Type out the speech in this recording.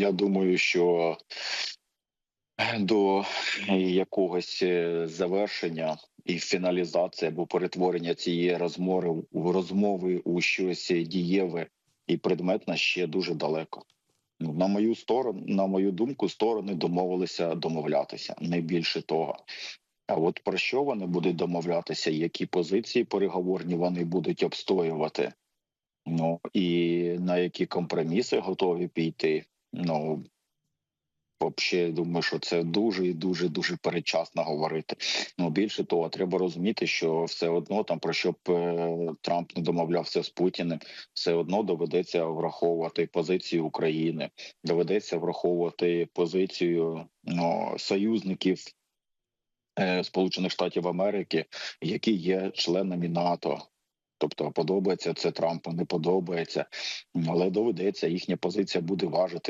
я думаю, що до якогось е, завершення і фіналізації або перетворення цієї розмови розмови у щось дієве і предметне ще дуже далеко. Ну, на мою сторону, на мою думку, сторони домовилися домовлятися не більше того. А от про що вони будуть домовлятися, які позиції переговорні вони будуть обстоювати, ну і на які компроміси готові піти. Ну Взагалі, думаю, що це дуже і дуже дуже передчасно говорити. Ну більше того, треба розуміти, що все одно там про що б е, Трамп не домовлявся з Путіним, все одно доведеться враховувати позицію України, доведеться враховувати позицію ну, союзників е, Сполучених Штатів Америки, які є членами НАТО. Тобто подобається це Трампу, не подобається, але доведеться їхня позиція буде важити.